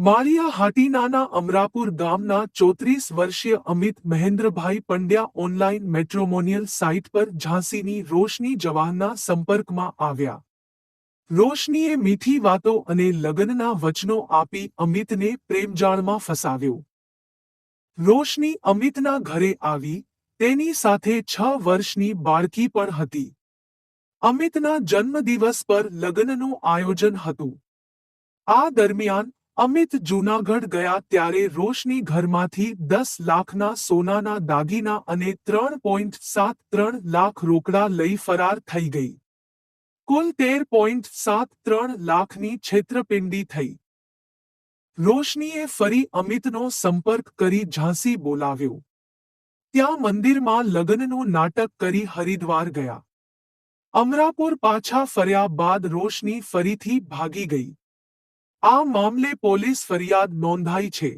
માળિયા હાટીનાના અમરાપુર ગામના ચોત્રીસ વર્ષીય Amit Mahendrabhai Pandya online matrimonial site પર ઝાંસીની રોશની જવાહરના સંપર્કમાં આવ્યા. રોશનીએ મીઠી વાતો અને લગ્નના વચનો આપી અમિતને પ્રેમજાળમાં ફસાવ્યો. રોશની અમિતના ઘરે આવી, તેની સાથે છ વર્ષની બાળકી પણ હતી. અમિતના જન્મદિવસ પર લગ્નનું આયોજન હતું. આ દરમિયાન અમિત જૂનાગઢ ગયા ત્યારે રોશની ઘરમાંથી દસ લાખના સોનાના દાગીના અને ત્રણ પોઈન્ટ સાત ત્રણ લાખ રોકડા લઈ ફરાર થઈ ગઈ. કુલ તેર પોઈન્ટ સાત ત્રણ લાખની છેતરપિંડી થઈ. રોશનીએ ફરી અમિતનો સંપર્ક કરી ઝાંસી બોલાવ્યો. ત્યાં મંદિરમાં લગ્નનું નાટક કરી હરિદ્વાર ગયા. અમરાપુર પાછા ફર્યા બાદ રોશની ફરીથી ભાગી ગઈ. આ મામલે પોલીસ ફરિયાદ નોંધાઈ છે.